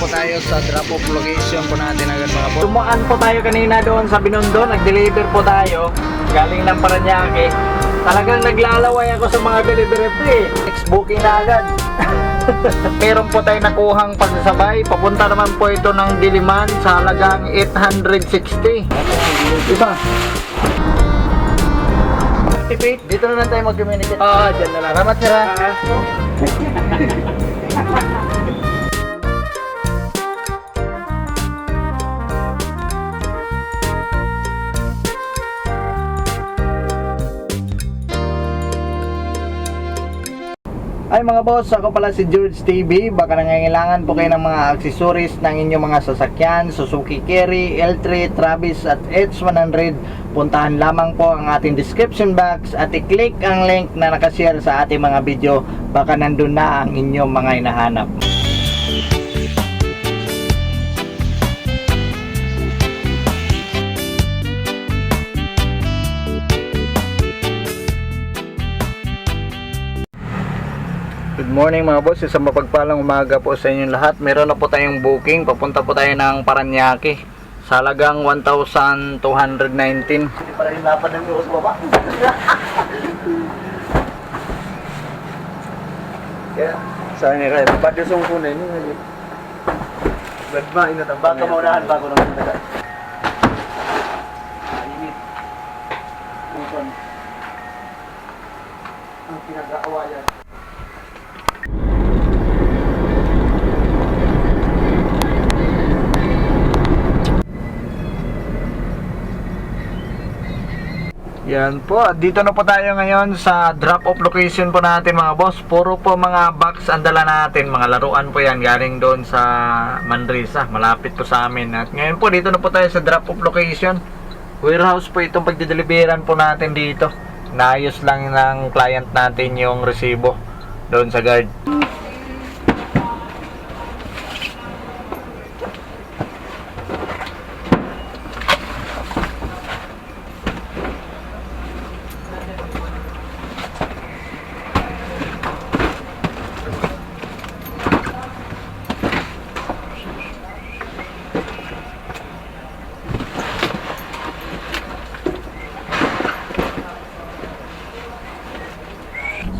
po tayo sa drop-off location po natin agad mga boss. Tumaan po tayo kanina doon sa Binondo, nag-deliver po tayo. Galing ng Paranaque. Talagang naglalaway ako sa mga delivery fee. Next booking na agad. Meron po tayo nakuhang pagsasabay. Papunta naman po ito ng Diliman sa halagang 860. Diba? Tipid, dito na lang tayo mag-communicate. Oo, ah, dyan na lang. Salamat sir. ah. mga boss, ako pala si George TV. Baka nangangailangan po kayo ng mga accessories ng inyong mga sasakyan, Suzuki Carry, L3, Travis at H100. Puntahan lamang po ang ating description box at i-click ang link na nakashare sa ating mga video. Baka nandun na ang inyong mga hinahanap. Morning mga boss, isang mapagpalang umaga po sa inyong lahat. Meron na po tayong booking, papunta po tayo ng Paranaque sa halagang 1,219. Hindi pa rin lapad ng sa baba. Kaya, sa ni Red, ba't yung song kunay niya? Ba't ba inatang Baka maunahan bago nang sundagan. Init. Ang pinag-aawayan. Yan po, dito na po tayo ngayon sa drop-off location po natin mga boss. Puro po mga box ang dala natin, mga laruan po yan galing doon sa Manresa, malapit po sa amin. At ngayon po, dito na po tayo sa drop-off location. Warehouse po itong pagdideliveran po natin dito. Naayos lang ng client natin yung resibo doon sa guard.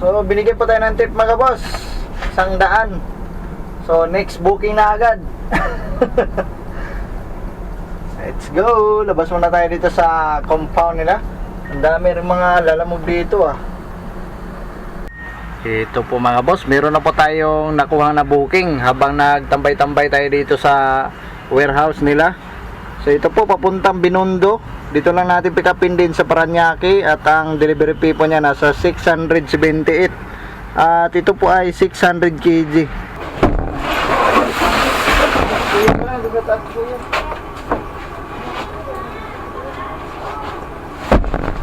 So, binigyan po tayo ng tip mga boss. Isang daan. So, next booking na agad. Let's go! Labas muna tayo dito sa compound nila. Ang dami rin mga lalamog dito ah. Ito po mga boss, meron na po tayong nakuha na booking habang nagtambay-tambay tayo dito sa warehouse nila. So ito po papuntang Binondo. Dito lang natin pick upin din sa Paranaque at ang delivery fee po niya nasa 678. At ito po ay 600 kg.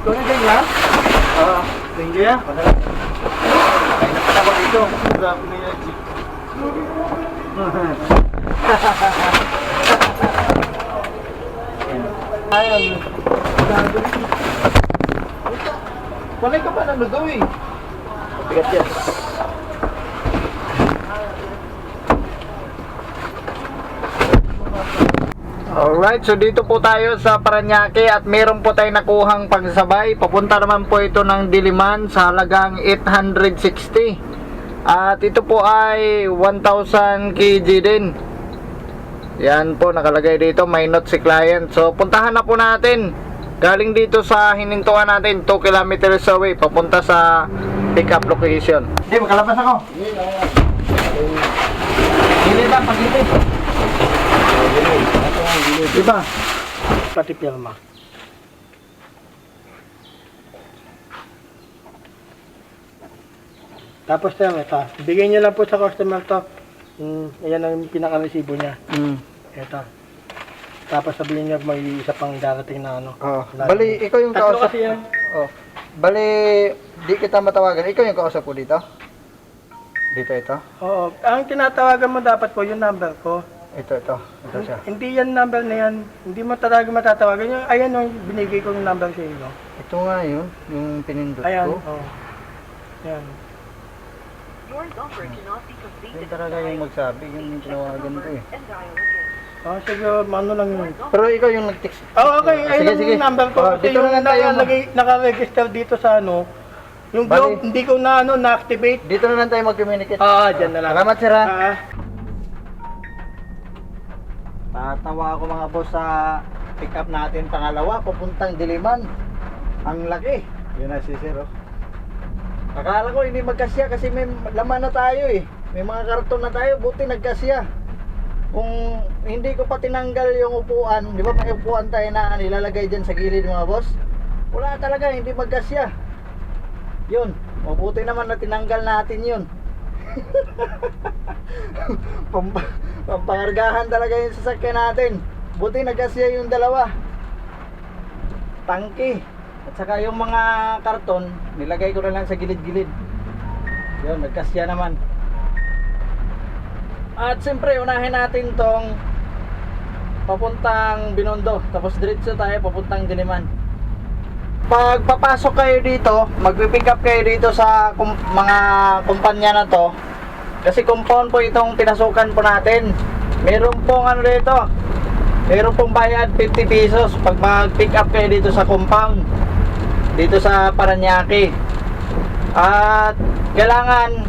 Tuloy din lang? Oo. Thank you. Ay, napata ko dito. Grabe na G. Ayun. Walay ka pa na lugaw eh. Bigat yan. Alright, so dito po tayo sa Paranaque at meron po tayong nakuhang pagsabay. Papunta naman po ito ng Diliman sa halagang 860. At ito po ay 1,000 kg din. Yan po, nakalagay dito, may note si client. So, puntahan na po natin. Galing dito sa hinintuan natin, 2 kilometers away, papunta sa pick-up location. Hindi, makalabas ako. Hindi ba, pag-ibig. Diba? pati pirma. Tapos sir, ito. Bigyan niyo lang po sa customer to. Mm, ayan ang pinaka-resibo niya. Mm. Ito. Tapos sabihin niya may isa pang darating na ano. Oh. Bali, ikaw yung Tatlo kausap. kasi yan. Oh. Bali, di kita matawagan. Ikaw yung kausap ko dito? Dito ito? Oo. Ang tinatawagan mo dapat po yung number ko. Ito, ito. Ito siya. Hindi yan number na yan. Hindi mo talaga matatawagan. Yung, ayan yung binigay kong number sa inyo. Ito nga yun, yung pinindot Ayan, ko. oh. Ayan. Yun talaga yung magsabi, yun yung tinawagan ko eh. Ah, sige, ano lang yun. Pero ikaw yung nag-text. Oh, okay, Ah, ayun ang number ko. Oh, kasi dito yung na lang tayo. nakalagay, naka-register dito sa ano, yung Bali. globe, hindi ko na ano, na-activate. Dito na lang tayo mag-communicate. Ah, dyan na lang. Salamat sir ha. Ah, Tatawa ako mga boss sa pick up natin pangalawa, papuntang Diliman. Ang laki. Yun na si Sir. oh. Akala ko hindi magkasya kasi may laman na tayo eh. May mga karton na tayo, buti nagkasya. Kung hindi ko pa tinanggal yung upuan, di ba may upuan tayo na nilalagay dyan sa gilid mga boss? Wala talaga, hindi magkasya. Yun, mabuti naman na tinanggal natin yun. Pamp pampangargahan talaga yung sasakyan natin. Buti nagkasya yung dalawa. Tangki. At saka yung mga karton, nilagay ko na lang sa gilid-gilid. Yun, nagkasya naman. At siyempre, unahin natin tong papuntang Binondo. Tapos diretso tayo papuntang Diliman. Pag papasok kayo dito, magpipick up kayo dito sa kum- mga kumpanya na to. Kasi compound po itong pinasukan po natin. Meron pong ano dito. Meron pong bayad 50 pesos pag mag-pick up kayo dito sa compound. Dito sa Paranaque. At kailangan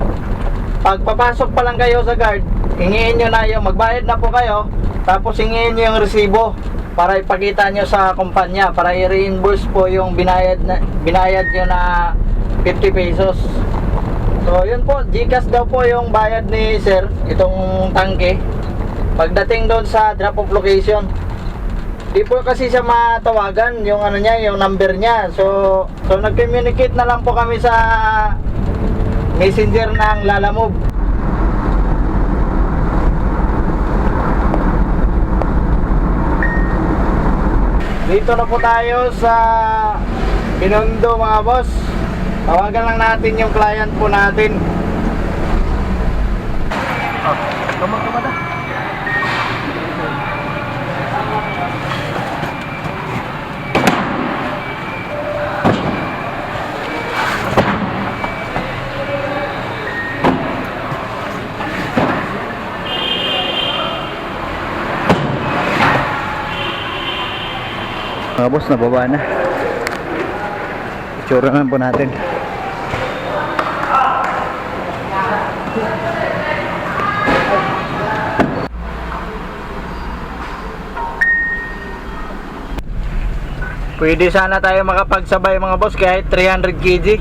pag papasok pa lang kayo sa guard, hingiin nyo na yung magbayad na po kayo, tapos hingiin nyo yung resibo para ipakita nyo sa kumpanya para i-reimburse po yung binayad na binayad nyo na 50 pesos. So yun po, Gcash daw po yung bayad ni sir, itong tangke. Pagdating doon sa drop off location. Di po kasi siya matawagan yung ano niya, yung number niya. So so nag-communicate na lang po kami sa messenger ng Lalamove. Dito na po tayo sa Binondo mga boss. Tawagan lang natin yung client po natin. Oh, tumag Mga boss, nababa na. Itsura naman po natin. Pwede sana tayo makapagsabay mga boss kahit 300 kg.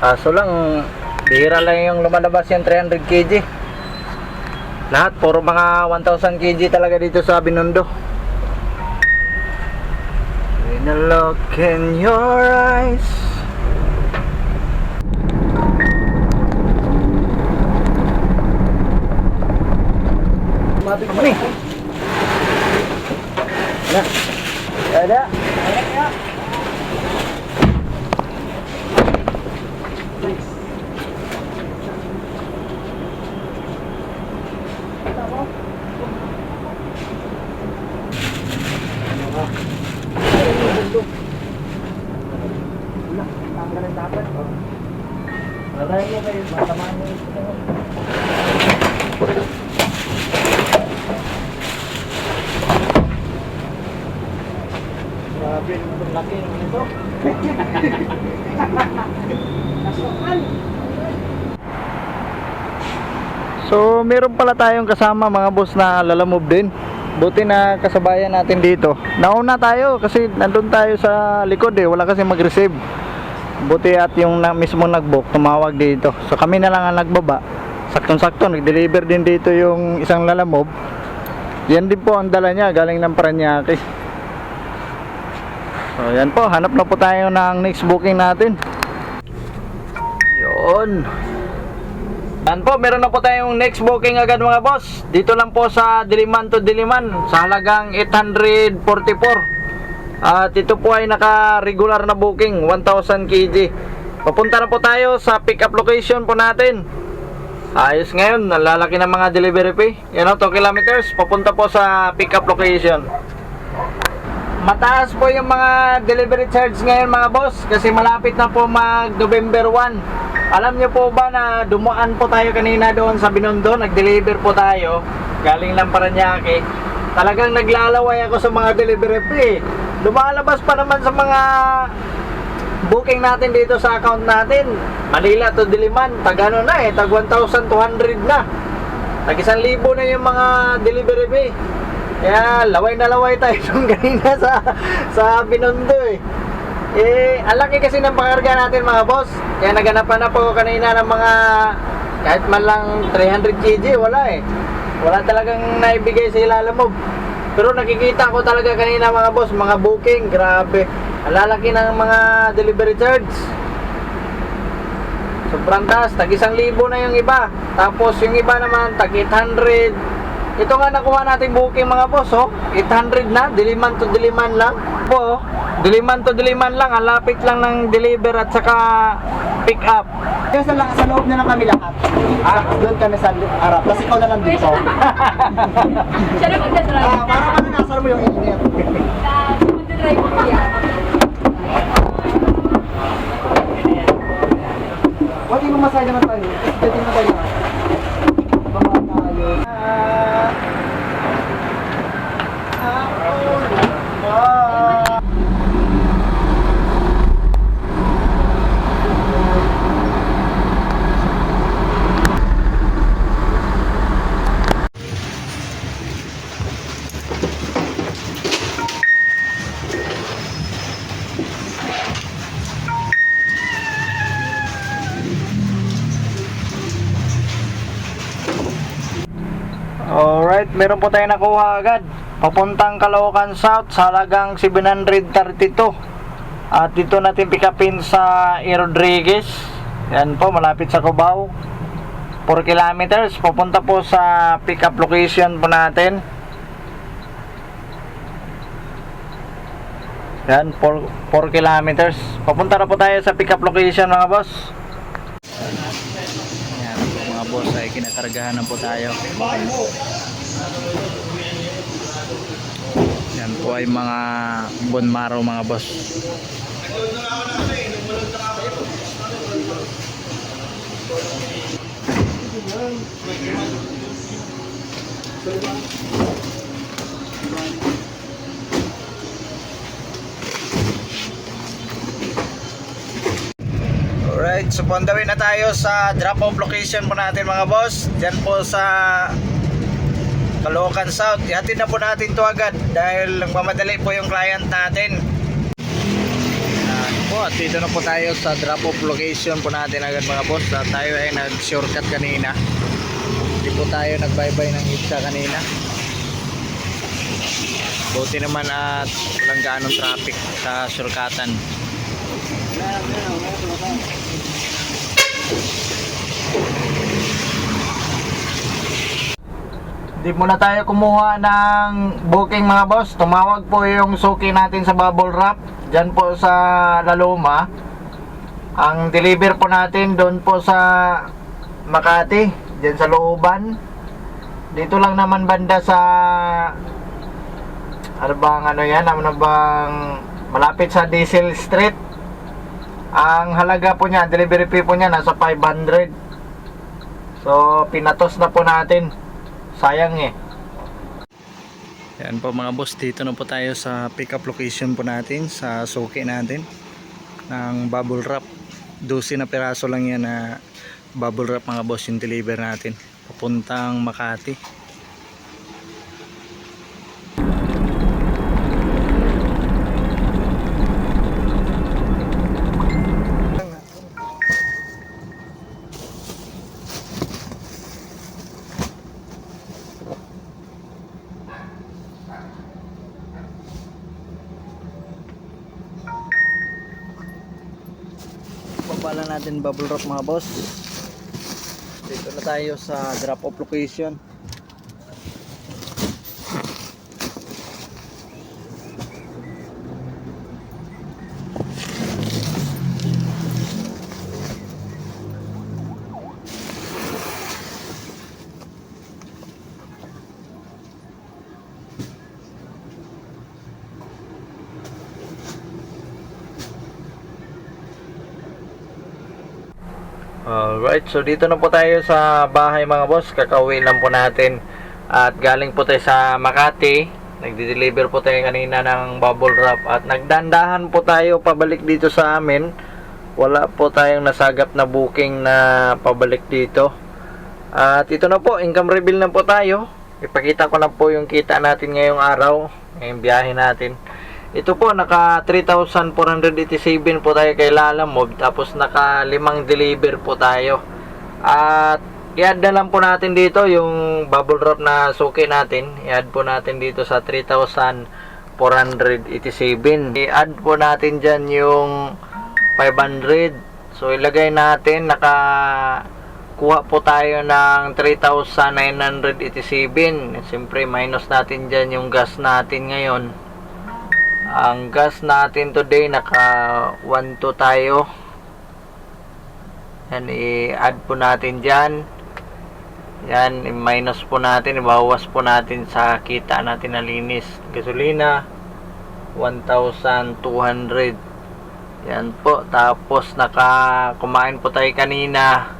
Kaso lang, bihira lang yung lumalabas yung 300 kg. Lahat, puro mga 1,000 kg talaga dito sa Binondo. I look in your eyes Mabig mo ni. Ada. Ada. Aray So, meron pala tayong kasama mga boss na lalamove din. Buti na kasabayan natin dito. Nauna tayo kasi nandun tayo sa likod eh. Wala kasi mag-receive. Buti at yung na, mismo nag-book, tumawag dito. So, kami na lang ang nagbaba. Saktong-sakto, nag-deliver din dito yung isang lalamove. Yan din po ang dala niya, galing ng Paranaque. So, yan po. Hanap na po tayo ng next booking natin. Yun. Yan po, meron na po tayong next booking agad mga boss. Dito lang po sa Diliman to Diliman sa halagang 844. At ito po ay naka-regular na booking, 1,000 kg. Papunta na po tayo sa pick-up location po natin. Ayos ngayon, nalalaki ng mga delivery fee. Yan o, 2 kilometers. Papunta po sa pick-up location. Mataas po yung mga delivery charge ngayon mga boss kasi malapit na po mag November 1. Alam niyo po ba na dumaan po tayo kanina doon sa Binondo, nag-deliver po tayo, galing lang Paranaque. Talagang naglalaway ako sa mga delivery fee. Lumalabas pa naman sa mga booking natin dito sa account natin. Manila to Diliman, tag ano na eh, tag 1,200 na. Tag 1,000 na yung mga delivery fee. Kaya laway na laway tayo nung kanina sa sa Binondo eh. Eh, ang laki kasi ng pakarga natin mga boss. Kaya naganapan na po kanina ng mga kahit man lang 300 kg, wala eh. Wala talagang naibigay sa ilalim mo. Pero nakikita ko talaga kanina mga boss, mga booking, grabe. Ang lalaki ng mga delivery charge. Sobrang taas, tag isang libo na yung iba. Tapos yung iba naman, tag 800. Ito nga nakuha nating booking mga boss, oh. 800 na, diliman to diliman lang. Po, oh. diliman to diliman lang, ang lapit lang ng deliver at saka pick up. Kaya sa, sa loob na lang kami lahat. Ah, doon kami sa harap. Tapos ikaw na lang dito. Siya na magdadrive. ah, para kami nasa mo yung. Ah, magdadrive ko yan. Wala yung masaya naman tayo. Dito na tayo. Baba tayo. Alright, meron po tayo nakuha agad. Papuntang Caloocan South sa halagang 732. At dito natin pick upin sa E. Rodriguez. Yan po, malapit sa Cubao. 4 kilometers. Papunta po sa pick up location po natin. Yan, 4, 4 kilometers. Papunta na po tayo sa pick up location mga boss. Yan mga boss, ay kinakargahan na po tayo. Yan po ay mga bone marrow mga boss. Alright, so on na tayo sa drop-off location po natin mga boss. Diyan po sa Caloocan South. Ihatid na po natin to agad dahil nagmamadali po yung client natin. Yan po, at dito na po tayo sa drop-off location po natin agad mga boss. At tayo ay nag-shortcut kanina. Hindi po tayo nagbaybay ng itsa kanina. Buti naman at walang gaanong traffic sa shortcutan. Di muna tayo kumuha ng booking mga boss. Tumawag po yung suki natin sa bubble wrap. Diyan po sa Laloma. Ang deliver po natin doon po sa Makati. Diyan sa Looban. Dito lang naman banda sa ano bang ano yan? Ano bang malapit sa Diesel Street. Ang halaga po niya, delivery fee po niya nasa 500. So pinatos na po natin. Sayang eh. Yan po mga boss, dito na po tayo sa pick up location po natin sa suki natin ng bubble wrap. 12 na piraso lang yan na bubble wrap mga boss yung deliver natin. Papuntang Makati. Natin bubble wrap mga boss. Dito na tayo sa drop off location. Alright, so dito na po tayo sa bahay mga boss. Kakauwi lang po natin. At galing po tayo sa Makati. Nagde-deliver po tayo kanina ng bubble wrap. At nagdandahan po tayo pabalik dito sa amin. Wala po tayong nasagap na booking na pabalik dito. At ito na po, income reveal na po tayo. Ipakita ko na po yung kita natin ngayong araw. Ngayong biyahe natin. Ito po, naka 3,487 po tayo kay Lalamove. Tapos naka limang deliver po tayo. At i-add na lang po natin dito yung bubble wrap na suki natin. I-add po natin dito sa 3,487. I-add po natin dyan yung 500. So ilagay natin, naka kuha po tayo ng 3,987. Siyempre, minus natin dyan yung gas natin ngayon. Ang gas natin today, naka 1 to tayo. Yan, i-add po natin dyan. Yan, i-minus po natin, ibawas po natin sa kita natin na linis. Gasolina, 1,200. Yan po. Tapos, naka kumain po tayo kanina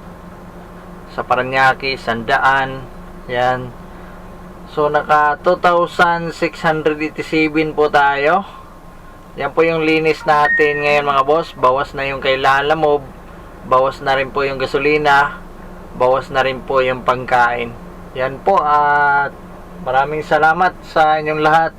sa Paranaque, Sandaan. Yan. So, naka 2,687 po tayo. Yan po yung linis natin ngayon mga boss. Bawas na yung kay Lalamove. Bawas na rin po yung gasolina. Bawas na rin po yung pagkain. Yan po at maraming salamat sa inyong lahat